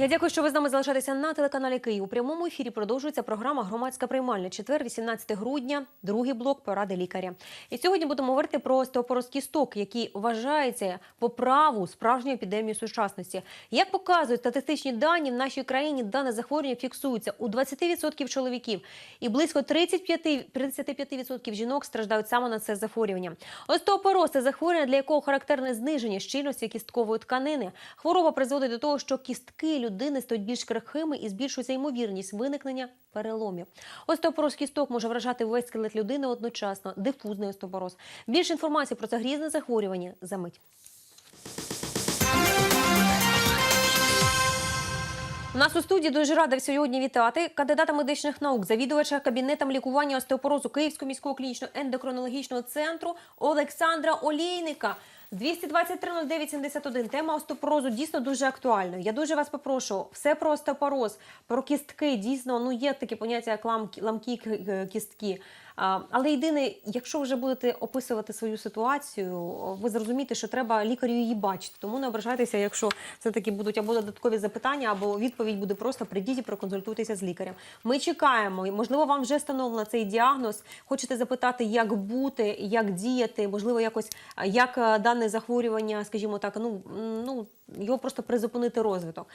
Я дякую, що ви з нами залишаєтеся на телеканалі Київ. У прямому ефірі продовжується програма Громадська приймальня. Четвер, 18 грудня, другий блок поради лікаря. І сьогодні будемо говорити про остеопороз кісток, який вважається по праву справжньою епідемією сучасності. Як показують статистичні дані, в нашій країні дане захворювання фіксується у 20% чоловіків, і близько 35, 35% жінок страждають саме на це захворювання. Остеопороз – це захворювання, для якого характерне зниження щільності кісткової тканини. Хвороба призводить до того, що кістки людини стають більш крихкими і збільшується ймовірність виникнення переломів. Остеопороз кісток може вражати весь скелет людини одночасно. Дифузний остеопороз. Більше інформації про це грізне захворювання за мить. У нас у студії дуже рада сьогодні вітати кандидата медичних наук, завідувача кабінетом лікування остеопорозу Київського міського клінічного ендокринологічного центру Олександра Олійника. 223-09-71. Тема остеопорозу дійсно дуже актуальна. Я дуже вас попрошу, все про остеопороз, про кістки. Дійсно, ну є таке поняття, як ламки, ламкі кістки. Але єдине, якщо вже будете описувати свою ситуацію, ви зрозумієте, що треба лікарю її бачити. Тому не ображайтеся, якщо все-таки будуть або додаткові запитання, або відповідь буде просто прийдіть і проконсультуйтеся з лікарем. Ми чекаємо. Можливо, вам вже встановлено цей діагноз. Хочете запитати, як бути, як діяти, можливо, якось як е, дане захворювання, скажімо так, ну, ну його просто призупинити розвиток.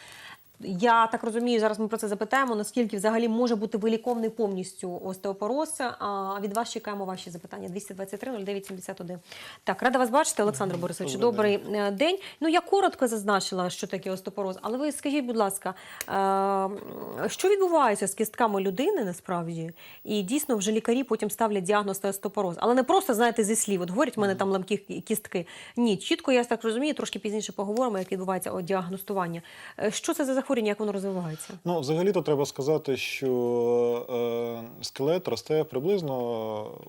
Я так розумію, зараз ми про це запитаємо, наскільки взагалі може бути виліковний повністю остеопороз. А від вас чекаємо ваші запитання. 223 09 71. Так, рада вас бачити, Олександр Борисович. Добрий е, день. Ну я коротко зазначила, що таке остеопороз, але ви скажіть, будь ласка, е, що відбувається з кістками людини насправді? І дійсно вже лікарі потім ставлять діагноз остеопороз. Але не просто знаєте зі слів, от говорять, в мене там ламкі кістки. Ні, чітко я так розумію, трошки пізніше поговоримо, як відбувається о, діагностування. Е, Що це за захворювання, як воно розвивається? Ну, взагалі-то треба сказати, що е, скелет росте приблизно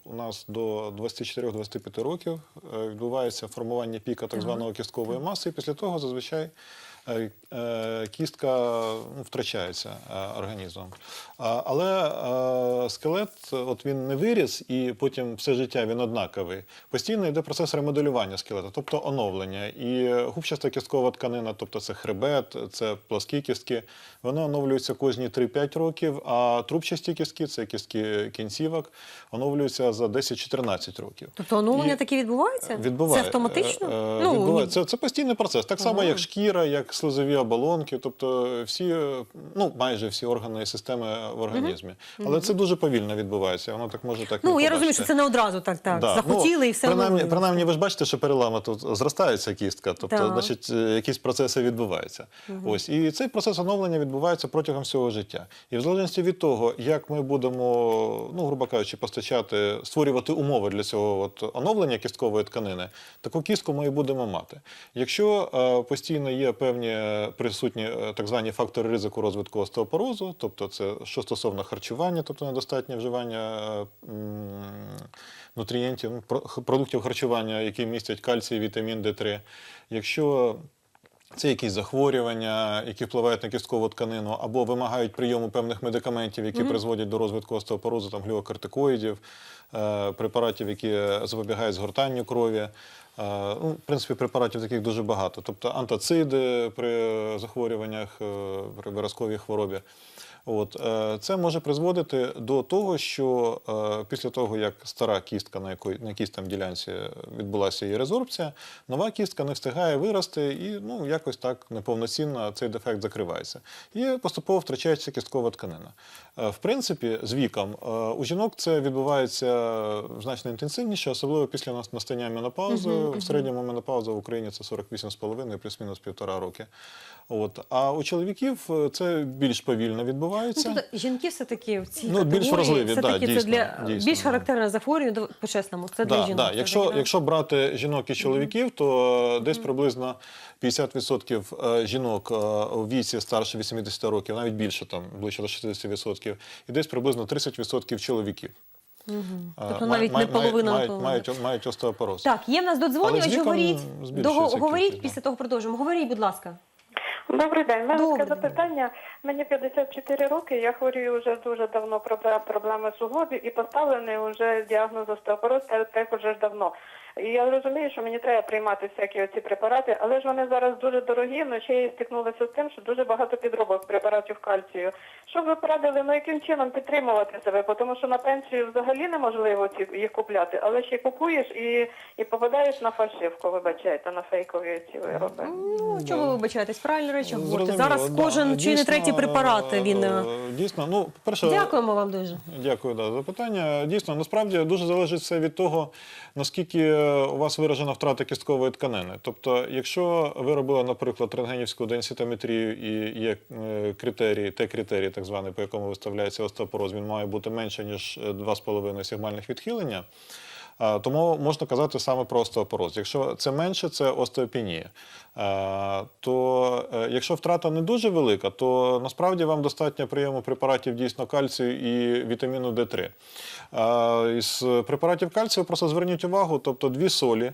у нас до 24-25 років. Е, відбувається формування піка так званого кісткової маси, і після того зазвичай е, е, кістка ну, втрачається е, організмом. Але е, скелет, от він не виріс, і потім все життя він однаковий. Постійно йде процес ремоделювання скелета, тобто оновлення. І губчаста кісткова тканина, тобто це хребет, це пласкі кістки, вони оновлюються кожні 3-5 років, а трубчасті кістки, це кістки кінцівок, оновлюються за 10-14 років. Тобто оновлення І- таке відбувається? Відбуває. Це автоматично? Е, е, ну, Це, це постійний процес. Так само, Ага. як шкіра, як слизові оболонки, тобто всі, ну майже всі органи і системи в організмі. Але це дуже повільно відбувається. Воно так може так. Ну, я розумію, що це не одразу так, так. Да. Захотіли ну, і все принаймні, принаймні, ви ж бачите, що перелама тут зростається кістка, тобто, Так. значить, е, якісь процеси відбуваються. Ось і цей процес оновлення відбувається протягом всього життя. І в залежності від того, як ми будемо, ну грубо кажучи, постачати, створювати умови для цього от оновлення кісткової тканини, таку кістку ми і будемо мати. Якщо е, постійно є певні е, присутні е, так звані фактори ризику розвитку остеопорозу, тобто це що стосовно харчування, тобто недостатнє вживання е, нутрієнтів, ну, продуктів харчування, які містять кальцій, вітамін Д3. Якщо це якісь захворювання, які впливають на кісткову тканину, або вимагають прийому певних медикаментів, які призводять до розвитку остеопорозу, там глюокортикоїдів, е, препаратів, які запобігають згортанню крові. Е, ну, в принципі, препаратів таких дуже багато. Тобто антациди при захворюваннях, е, при виразковій хворобі. От, е, це може призводити до того, що е, після того, як стара кістка, на якої на якійсь там ділянці відбулася її резорбція, нова кістка не встигає вирости і ну, якось так неповноцінно цей дефект закривається. І поступово втрачається кісткова тканина. Е, в принципі, з віком у жінок це відбувається значно інтенсивніше, особливо після настання менопаузи. В середньому менопауза в Україні це 48,5, плюс-мінус півтора роки. От. А у чоловіків це більш повільно Ну, тобто жінки все-таки в цій Ну, більш вразливі, да, це дійсно, для дійсно, більш характерне захворювання, по-чесному, це для жінок. да. Якщо, таке, да? якщо брати жінок і чоловіків, то десь приблизно 50% е, жінок е, у віці старше 80 років, навіть більше, там ближче до 60%, і десь приблизно 30% чоловіків. Е, Тобто навіть май- не половина мають, мають, мають остеопороз. Так, є в нас додзвонювач, говоріть. Дого- Говоріть, після того продовжимо. Говоріть, будь ласка. Добрий день. У мене таке запитання. Мені 54 роки. Я хворію вже дуже давно про проблеми суглобів і поставлений вже діагноз остеопороз те- теж вже давно. І я розумію, що мені треба приймати всякі оці препарати, але ж вони зараз дуже дорогі. Ну ще я стикнулася з тим, що дуже багато підробок препаратів кальцію. Що ви порадили, ну яким чином підтримувати себе? Тому що на пенсію взагалі неможливо ці їх купляти, але ще купуєш і, і попадаєш на фальшивку, вибачайте, на фейкові ці вироби. Ну, чого ви вибачаєтесь? Правильні речі говорите. Зрозуміло, Зараз да. кожен чи не третій препарат він. е, е, Дійсно, ну, перше, Дякуємо вам дуже. Дякую да, за питання. Дійсно, насправді дуже залежить все від того, наскільки е, у вас виражена втрата кісткової тканини. Тобто, якщо ви робили, наприклад, рентгенівську денситометрію і є е, критерії, те критерії, так званий, по якому виставляється остеопороз, він має бути менше, ніж е, 2,5 сигмальних відхилення. А, Тому можна казати саме про остеопороз. Якщо це менше, це остеопенія. То е, якщо втрата не дуже велика, то насправді вам достатньо прийому препаратів дійсно кальцію і вітаміну Д3. А, Із препаратів кальцію просто зверніть увагу, тобто дві солі е,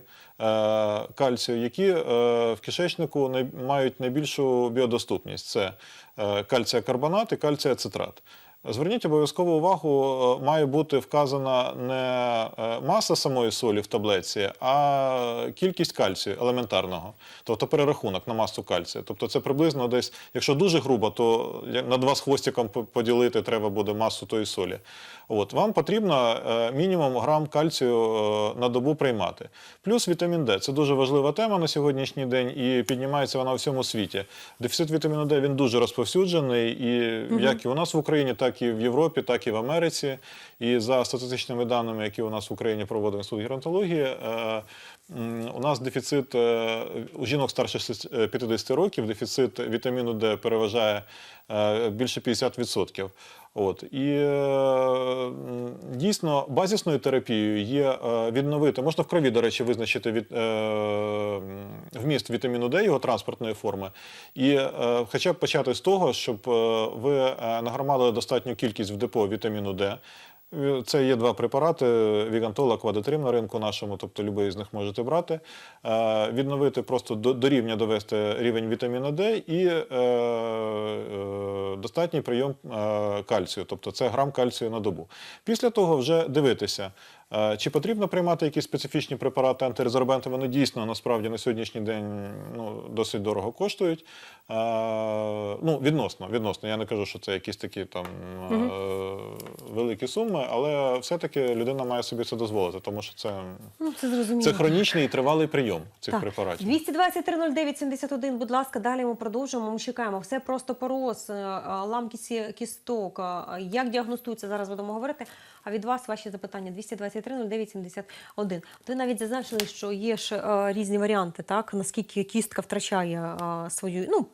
кальцію, які е, в кишечнику мають найбільшу біодоступність. Це е, кальціакарбонат і кальціацетрат. Зверніть обов'язково увагу, е, має бути вказана не е, маса самої солі в таблетці, а кількість кальцію елементарного, тобто перерахунок на масу кальцію. Тобто це приблизно десь, якщо дуже грубо, то на два з хвостиком поділити треба буде масу тої солі. От вам потрібно е, мінімум грам кальцію на добу приймати. Плюс вітамін Д. Це дуже важлива тема на сьогоднішній день і піднімається вона у всьому світі. Дефіцит вітаміну Д він дуже розповсюджений, і як і у нас в Україні, так і в Європі, так і в Америці. І за статистичними даними, які у нас в Україні проводив інститут геронтології, е, у нас дефіцит е, у жінок старше е, 50 років, дефіцит вітаміну Д переважає е, більше 50%. От і е, дійсно базісною терапією є е, відновити. Можна в крові, до речі, визначити від, е, вміст вітаміну Д, його транспортної форми, і хоча б почати з того, щоб ви нагромадили достатню кількість в депо вітаміну Д. Це є два препарати: Вігантол, Аквадотрим на ринку нашому, тобто будь-який з них можете брати. Е, Відновити просто до, рівня довести рівень вітаміну Д і е, е, достатній прийом кальцію, тобто це грам кальцію на добу. Після того вже дивитися, чи потрібно приймати якісь специфічні препарати антирезорбенти. Вони дійсно насправді на сьогоднішній день ну, досить дорого коштують. Е, ну, відносно, відносно. Я не кажу, що це якісь такі там е, великі суми, але все-таки людина має собі це дозволити, тому що це, Ну, це це хронічний і тривалий прийом цих Так. препаратів. 223-09-71, будь ласка, далі ми продовжуємо. Ми чекаємо. Все просто пороз, е, е, кісток. е, Як діагностується, зараз будемо говорити. А від вас ваші запитання 223-09-71. Ви навіть зазначили, що є ж е, різні варіанти, так? Наскільки кістка втрачає е, свою ну,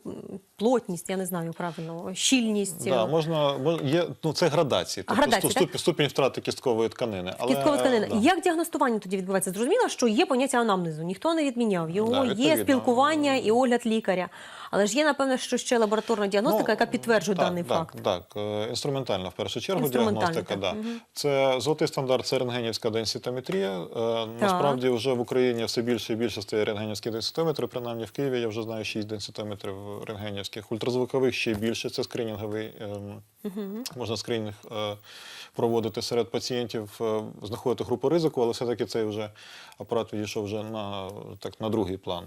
плотність, я не знаю правильно, щільність. Да, е, можна, є, ну, це градації, тобто Градації, ступ- ступінь, ступінь втрати кісткової тканини. Але, Кісткова тканина. да. Як діагностування тоді відбувається? Зрозуміло, що є поняття анамнезу, ніхто не відміняв. Його Да, є спілкування і огляд лікаря. Але ж є, напевно, що ще лабораторна діагностика, яка підтверджує Ну, так, даний так, факт. Так, е, інструментальна в першу чергу діагностика. так. Да. Це золотий стандарт, це рентгенівська денситометрія. Е, Насправді вже в Україні все більше і більше стає рентгенівські денситометри. Принаймні в Києві я вже знаю 6 денситометрів рентгенівських. Ультразвукових ще більше. Це скринінговий. ем, Можна скринінг е, проводити серед пацієнтів, е, знаходити групу ризику, але все-таки цей вже апарат відійшов вже на, так, на другий план.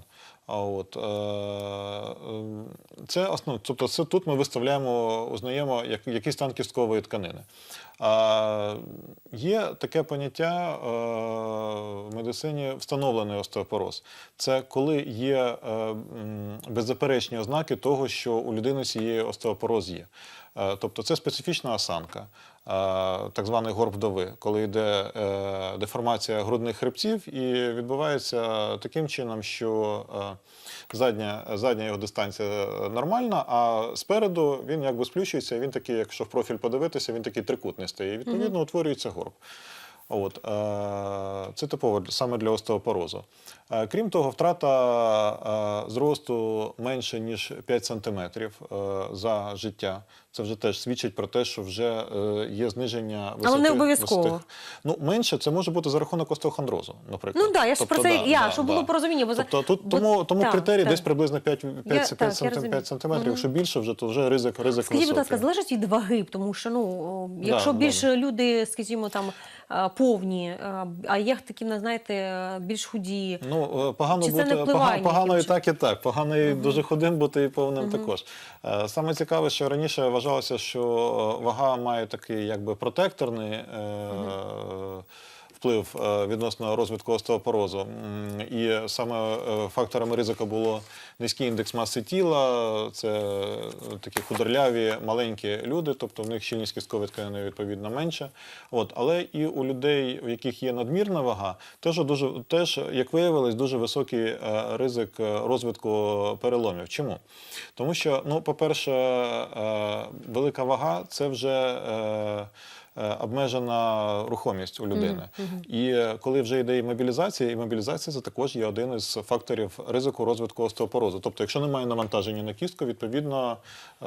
От, е, е, це основ, тобто це тут ми виставляємо, узнаємо як, який стан кісткової тканини. А, є таке поняття е, в медицині встановлений остеопороз. Це коли є беззаперечні ознаки того, що у людини цієї остеопороз є. Е, Тобто це специфічна осанка, е, так званий горб вдови, коли йде е, деформація грудних хребців і відбувається таким чином, що задня, задня його дистанція нормальна, а спереду він якби сплющується, він такий, якщо в профіль подивитися, він такий трикутний стає. І відповідно утворюється горб. От, е, це типово саме для остеопорозу. Е, Крім того, втрата е, зросту менше ніж 5 см за життя. Це вже теж свідчить про те, що вже є зниження висоти. не обов'язково. Ну, менше це може бути за рахунок остеохондрозу, наприклад. Ну да, я ж про це- я, щоб було порозуміння, бо тобто, тут, бо- тому, тому так, критерій так. десь приблизно 5, 5, Я- 5, так, я сантим- розумію. 5 сантиметрів. Якщо більше, вже, то вже ризик, ризик Скажіть, будь ласка, залежить від ваги, тому що ну якщо да. більш люди, скажімо, там повні, е, а є такі, знаєте, е, більш худі. Ну, е, погано Чи це бути, погано, погано і так, і так. Погано і дуже худим бути і повним також. Е, Саме цікаве, що раніше вважалося, що е, вага має такий якби протекторний е, вплив е, відносно розвитку остеопорозу. І саме е, факторами ризику було низький індекс маси тіла, це е, такі худорляві, маленькі люди, тобто в них щільність кісткової тканини відповідно менше. От, але і у людей, у яких є надмірна вага, теж дуже теж, як виявилось, дуже високий ризик розвитку переломів. Чому? Тому що, ну, по-перше, велика вага це вже. Е, Обмежена рухомість у людини, і е, коли вже йде імобілізація, імобілізація це також є один із факторів ризику розвитку остеопорозу. Тобто, якщо немає навантаження на кістку, відповідно е,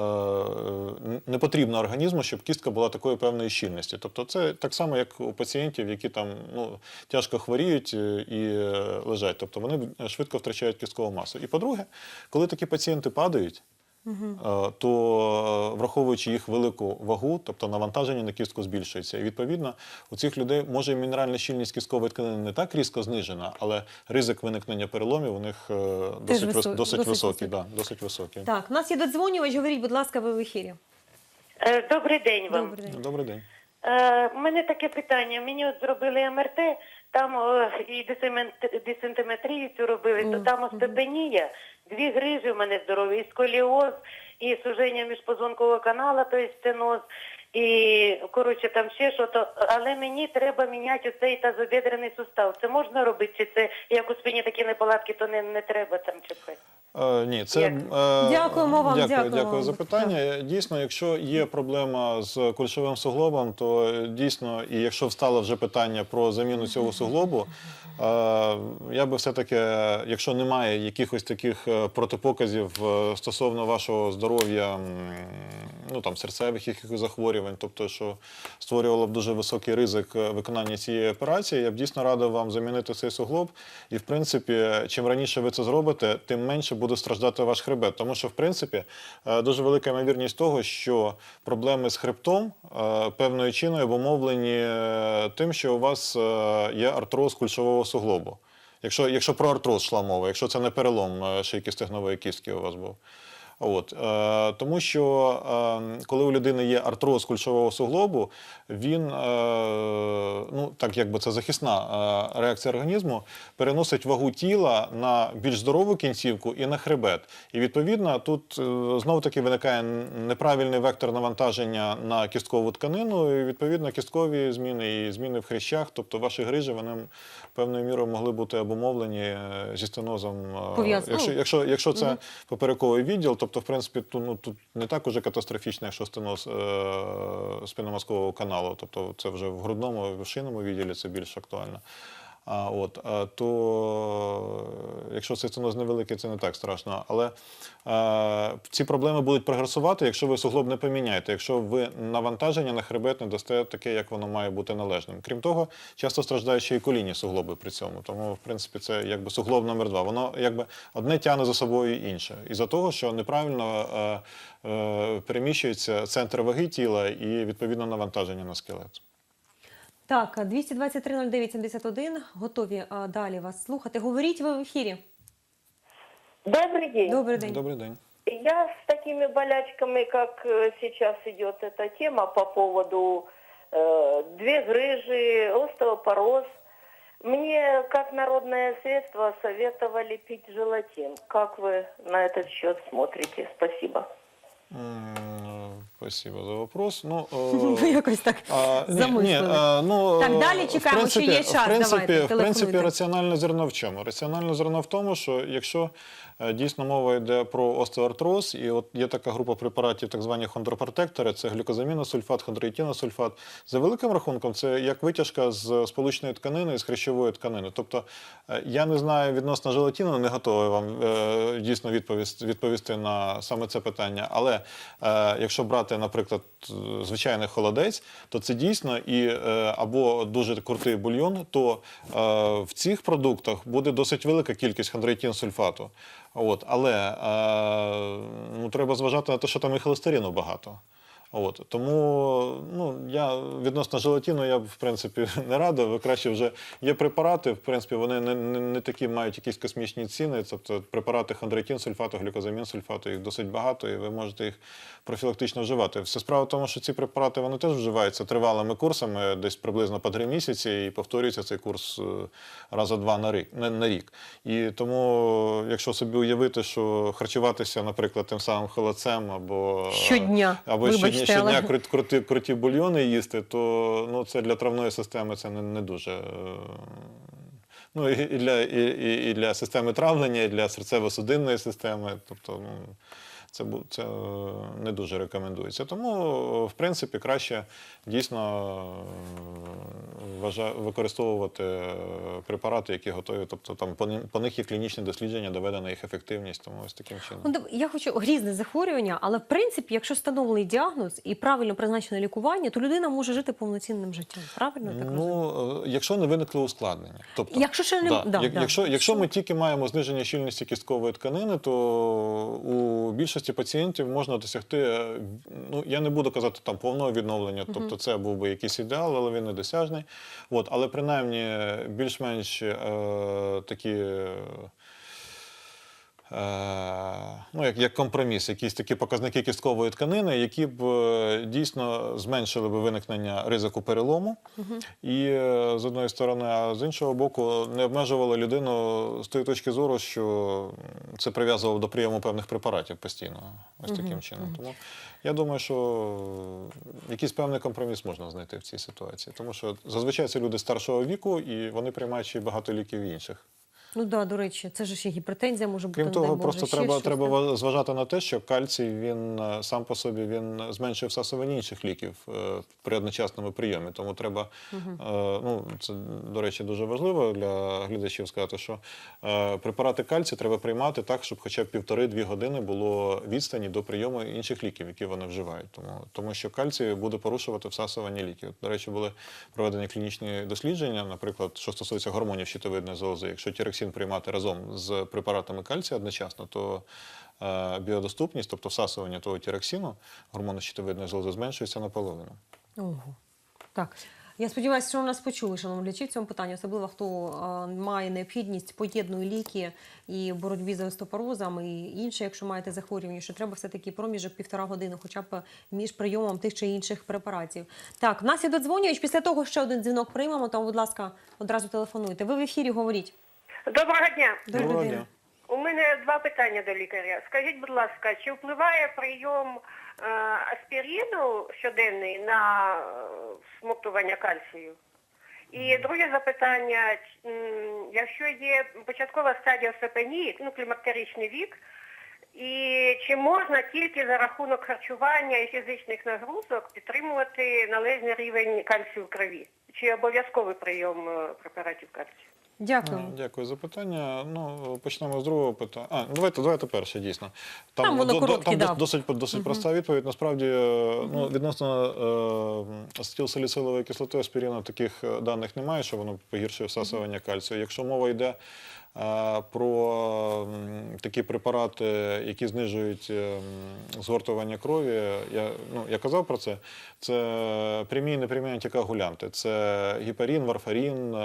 не потрібно організму, щоб кістка була такої певної щільності. Тобто, це так само, як у пацієнтів, які там ну тяжко хворіють і лежать. Тобто вони швидко втрачають кісткову масу. І по-друге, коли такі пацієнти падають. Е, То е, враховуючи їх велику вагу, тобто навантаження на кістку збільшується. І відповідно у цих людей може мінеральна щільність кісткової тканини не так різко знижена, але ризик виникнення переломів у них е, досить, вис- висо- досить, досить високий. високий. Да, досить високий. Так, у нас є додзвонювач, говоріть, будь ласка, ви в ефірі. Е, Добрий день вам. Добрий день. Добрий день. Е, У мене таке питання. Мені от зробили МРТ, там е, і десентиметрію цю робили, то там остеопенія, дві грижі в мене здорові, і сколіоз, і суження міжпозвонкового канала, є стеноз, і коротше там ще що то. Але мені треба міняти оцей тазобідрений сустав. Це можна робити? Чи це як у спині такі неполадки, то не, не треба там чіпати? Е, ні, це е, Дякуємо вам, Дякую, дякуємо дякую за питання. Дійсно, якщо є проблема з кульшовим суглобом, то е, дійсно, і якщо встало вже питання про заміну цього суглобу, е, я би все-таки, якщо немає якихось таких е, протипоказів е, стосовно вашого здоров'я, ну там серцевих якихось захворювань, тобто, що створювало б дуже високий ризик е, виконання цієї операції, я б дійсно радив вам замінити цей суглоб. І в принципі, чим раніше ви це зробите, тим менше буде страждати ваш хребет. Тому що, в принципі, е, дуже велика ймовірність того, що проблеми з хребтом е, певною чиною обумовлені тим, що у вас є артроз кульшового суглобу. Якщо, якщо про артроз йшла мова, якщо це не перелом шийки стегнової кістки у вас був. От, е, тому що е, коли у людини є артроз кульшового суглобу, він, е, ну так якби це захисна е, реакція організму, переносить вагу тіла на більш здорову кінцівку і на хребет. І відповідно тут е, знову таки виникає неправильний вектор навантаження на кісткову тканину, і відповідно кісткові зміни і зміни в хрящах, тобто ваші грижі, вони певною мірою могли бути обумовлені е, зі стенозом. е, Якщо, якщо, якщо це поперековий відділ, тобто, в принципі, тут, ну, тут не так уже катастрофічно, якщо стеноз е, спинномозкового каналу, тобто це вже в грудному, в шийному відділі це більш актуально. А, от, а, то е, якщо цей стеноз невеликий, це не так страшно. Але е, ці проблеми будуть прогресувати, якщо ви суглоб не поміняєте, якщо ви навантаження на хребет не дасте таке, як воно має бути належним. Крім того, часто страждають ще і колінні суглоби при цьому. Тому, в принципі, це якби суглоб номер два. Воно якби одне тягне за собою інше. Із-за того, що неправильно е, е, переміщується центр ваги тіла і відповідно навантаження на скелет. Так, 223-09-71, готові а, далі вас слухати. Говоріть ви в ефірі. Добрый день. Добрий день. Добрий день. Я с такими болячками, как э, сейчас идет эта тема по поводу э, две грыжи, остеопороз. Мне, как народное средство, советовали пить желатин. Как вы на этот счет смотрите? Спасибо. Спасибо за вопрос. Ну, Ви е, якось так А, ні, ні, а, ну, Так, далі чекаємо, ще принципі- є час, В принципі, давайте, в принципі, телефонуйте. раціональне зерно в чому? Раціональне зерно в тому, що якщо е, дійсно мова йде про остеоартроз, і от є така група препаратів, так звані хондропротектори, це глюкозаміносульфат, хондроїтіносульфат. За великим рахунком, це як витяжка з сполучної тканини і з хрящової тканини. Тобто е, я не знаю відносно желатину, не готовий вам е, дійсно відповісти, відповісти на саме це питання. Але е, якщо брати, наприклад, е, звичайний холодець, то це дійсно і е, або дуже крутий бульйон, то е, в цих продуктах буде досить велика кількість хондроїтінсульфату. От, але е, ну, треба зважати на те, що там і холестерину багато. От тому ну я відносно желатину я б в принципі не радив. Краще вже є препарати. В принципі, вони не, не, не такі мають якісь космічні ціни. Тобто препарати хондроїтін сульфату, глюкозамін сульфату, їх досить багато, і ви можете їх профілактично вживати. Все справа в тому, що ці препарати вони теж вживаються тривалими курсами, десь приблизно по три місяці, і повторюється цей курс е, раза два на рік на, на рік. І тому, якщо собі уявити, що харчуватися, наприклад, тим самим холодцем або Щодня, або вибачте, щодня, щодня крут- круті, круті бульйони їсти, то ну, це для травної системи це не, не дуже. е, Ну, і для, і- і для системи травлення, і для серцево-судинної системи. Тобто, ну, це, це е, не дуже рекомендується. Тому, в принципі, краще дійсно використовувати препарати, які готові. Тобто там по, по них є клінічні дослідження, доведена їх ефективність, тому ось таким чином. Ну, я хочу грізне захворювання, але в принципі, якщо встановлений діагноз і правильно призначене лікування, то людина може жити повноцінним життям. Правильно так? Ну, е, якщо не виникли ускладнення. Тобто, Якщо ще не- да, як- да. якщо, якщо ми тільки маємо зниження щільності кісткової тканини, то у більшості пацієнтів можна досягти, е, ну я не буду казати там повного відновлення, тобто це був би якийсь ідеал, але він недосяжний. От, але принаймні більш-менш е, такі. Е, ну, як, як компроміс, якісь такі показники кісткової тканини, які б е, дійсно зменшили б виникнення ризику перелому. І е, з одної сторони, а з іншого боку, не обмежували людину з тої точки зору, що це прив'язувало до прийому певних препаратів постійно. Ось таким чином. Тому я думаю, що якийсь певний компроміс можна знайти в цій ситуації. Тому що зазвичай це люди старшого віку, і вони приймають ще багато ліків інших. Ну да, до речі, це ж ще гіпертензія може бути. Крім того, просто ще треба, щось, треба так. зважати на те, що кальцій він е, сам по собі він зменшує всасування інших ліків е, при одночасному прийомі. Тому треба, е, ну це до речі, дуже важливо для глядачів сказати, що препарати кальцію треба приймати так, щоб хоча б півтори-дві години було відстані до прийому інших ліків, які вони вживають. Тому, тому що кальцій буде порушувати всасування ліків. До речі, були проведені клінічні дослідження, наприклад, що стосується гормонів щитовидної залози. Якщо тірексін приймати разом з препаратами кальцію одночасно, то е, біодоступність, тобто всасування того тірексіну, гормону щитовидної залози, зменшується наполовину. Ого. Так. Я сподіваюся, що нас почули, шановні глядачі, в цьому питанні, особливо хто е, має необхідність поєднує ліки і боротьбі з остеопорозом, і інше, якщо маєте захворювання, що треба все-таки проміжок півтора години, хоча б між прийомом тих чи інших препаратів. Так, в нас є додзвонювач. Після того ще один дзвінок приймемо, тому, будь ласка, одразу телефонуйте. Ви в ефірі говоріть. Доброго дня. Доброго дня. У мене два питання до лікаря. Скажіть, будь ласка, чи впливає прийом е, аспірину щоденний на е, всмоктування кальцію? І друге запитання, ч- м, якщо є початкова стадія остеопенії, ну клімактеричний вік, і чи можна тільки за рахунок харчування і фізичних нагрузок підтримувати належний рівень кальцію в крові? Чи обов'язковий прийом е, препаратів кальцію? Дякую. Е, Дякую за питання. Ну, почнемо з другого питання. А, давайте, давайте перше, дійсно. Там воно до- короткі, там да. досить досить, досить проста відповідь. Насправді, е, ну, відносно е, ацетилсаліцилової кислоти аспіріна таких е, даних немає, що воно погіршує всасування кальцію. Якщо мова йде про такі препарати, які знижують е, згортування крові, я, ну, я казав про це, це прямі і непрямі антикоагулянти. Це гіпарін, варфарін,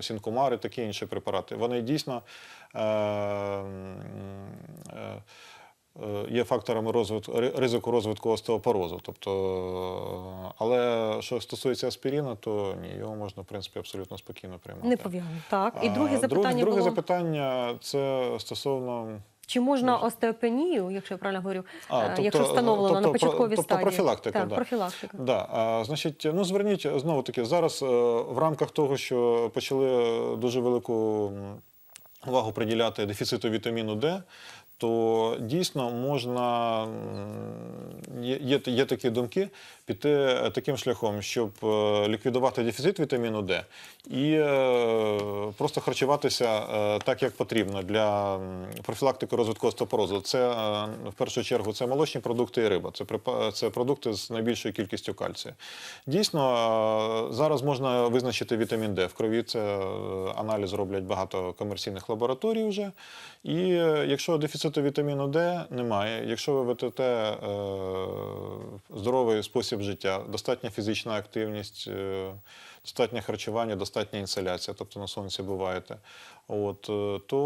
сінкомари, і такі інші препарати. Вони дійсно е, е, е, є факторами розвитку, ризику розвитку остеопорозу. Тобто, е, але що стосується аспіріна, то ні, його можна, в принципі, абсолютно спокійно приймати. Не пов'язано. Так. І друге запитання друге було, запитання це стосовно. чи можна остеопенію, якщо я правильно говорю, А, е, тобто- якщо встановлено тобто на початковій тобто стадії? профілактика, Так, да. профілактика. Да, а, значить, ну зверніть знову таки зараз е, в рамках того, що почали дуже велику. увагу приділяти дефіциту вітаміну Д, то дійсно можна є, є, такі думки піти е, таким шляхом, щоб е, ліквідувати дефіцит вітаміну Д і е, просто харчуватися так, як потрібно для профілактики розвитку остеопорозу. Це в першу чергу це молочні продукти і риба. Це це продукти з найбільшою кількістю кальцію. Дійсно, зараз можна визначити вітамін Д в крові. Це аналіз роблять багато комерційних лабораторій вже. І якщо дефіциту вітаміну Д немає, якщо ви ведете е, здоровий спосіб життя, достатня фізична активність, е, достатнє харчування, достатня інсоляція, тобто на сонці буваєте, от, е, то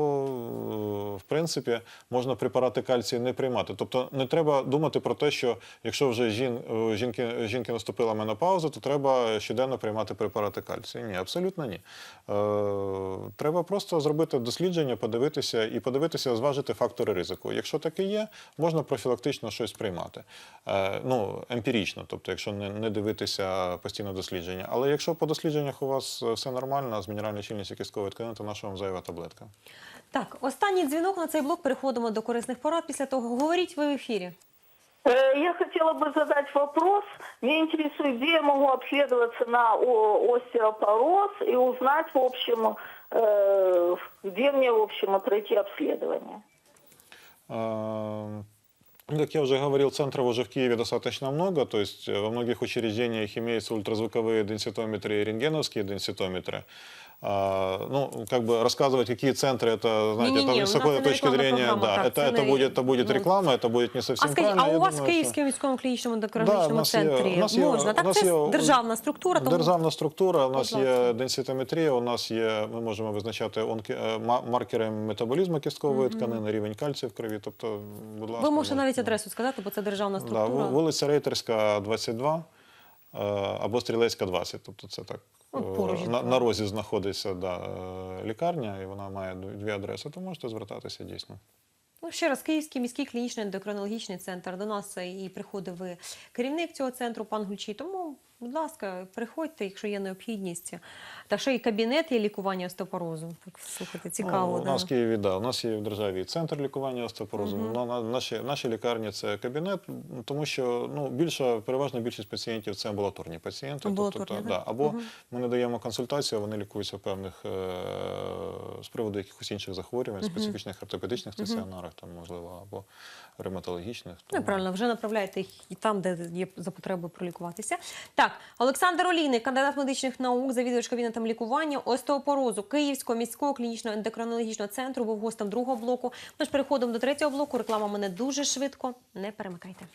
е, в принципі можна препарати кальцію не приймати. Тобто не треба думати про те, що якщо вже жін, жінки, жінки наступила менопауза, то треба щоденно приймати препарати кальцію. Ні, абсолютно ні. Е, треба просто зробити дослідження, подивитися і подивитися, зважити фактори ризику. Якщо таке є, можна профілактично щось приймати. Е, ну, емпірично, тобто, якщо не, не дивитися постійно дослідження. Але якщо по дослідженнях у вас е, все нормально з мінеральною щільністю кісткової тканини, то наша вам зайва таблетка. Так, останній дзвінок на цей блок. Переходимо до корисних порад. Після того говоріть ви в ефірі. Э, Я хотела бы задать вопрос. Меня интересует, где я могу обследоваться на о- остеопороз и узнать, в общем, э, где мне, в общем, пройти обследование. Э, ну, Как я уже говорил, центров уже в Киеве достаточно много, то есть э, во многих учреждениях имеются ультразвуковые денситометры и рентгеновские денситометры. А, ну, как бы рассказывать, какие центры, это, знаете, Не-не-не, это у с нас какой это точки рекламная зрения, программа, да, так, это, це это не- будет, это будет ну. реклама, это будет не совсем А скажіть, правильно. а Я у вас в думаю, що- Київському міському клінічному Да, ендокринологічному у нас є- центрі у нас є- можна? у Так, нас це є- державна структура, тому Державна структура, у нас Будь є ласка. денситометрія, у нас є, ми можемо визначати онки, е, ма- маркери метаболізму кісткової тканини, рівень кальцію в крові. Тобто, будь ласка, ви можете навіть можете. адресу сказати, бо це державна Да, структура. ву- вулиця Рейтерська, 22 е, або Стрілецька, 20. Тобто це так. Ну, е, поруч, на, на розі знаходиться да, е, лікарня, і вона має дві- дві адреси, то можете звертатися дійсно. Ну, ще раз, Київський міський клінічний ендокринологічний центр. До нас і приходив керівник цього центру, пан Гульчий. Тому, будь ласка, приходьте, якщо є необхідність. Та ще й кабінет є лікування остеопорозу. Так, слухайте, цікаво. Ну, у нас в Києві, да, у нас є в державі центр лікування остеопорозу. На, на, наші, наші лікарні це кабінет, тому що ну, більша, переважна більшість пацієнтів це амбулаторні пацієнти. Амбулаторні, тобто, да? да, або ми надаємо консультацію, вони лікуються в певних е, з приводу якихось інших захворювань, специфічних ортопедичних стаціонарах, там, можливо, або ревматологічних. Ну, правильно, вже направляєте їх і там, де є за потребою пролікуватися. Так, Олександр Олійний, кандидат медичних наук, завідувач кабінетом лікування остеопорозу Київського міського клінічного ендокринологічного центру, був гостем другого блоку. Ми ж переходимо до третього блоку. Реклама мене дуже швидко. Не перемикайте.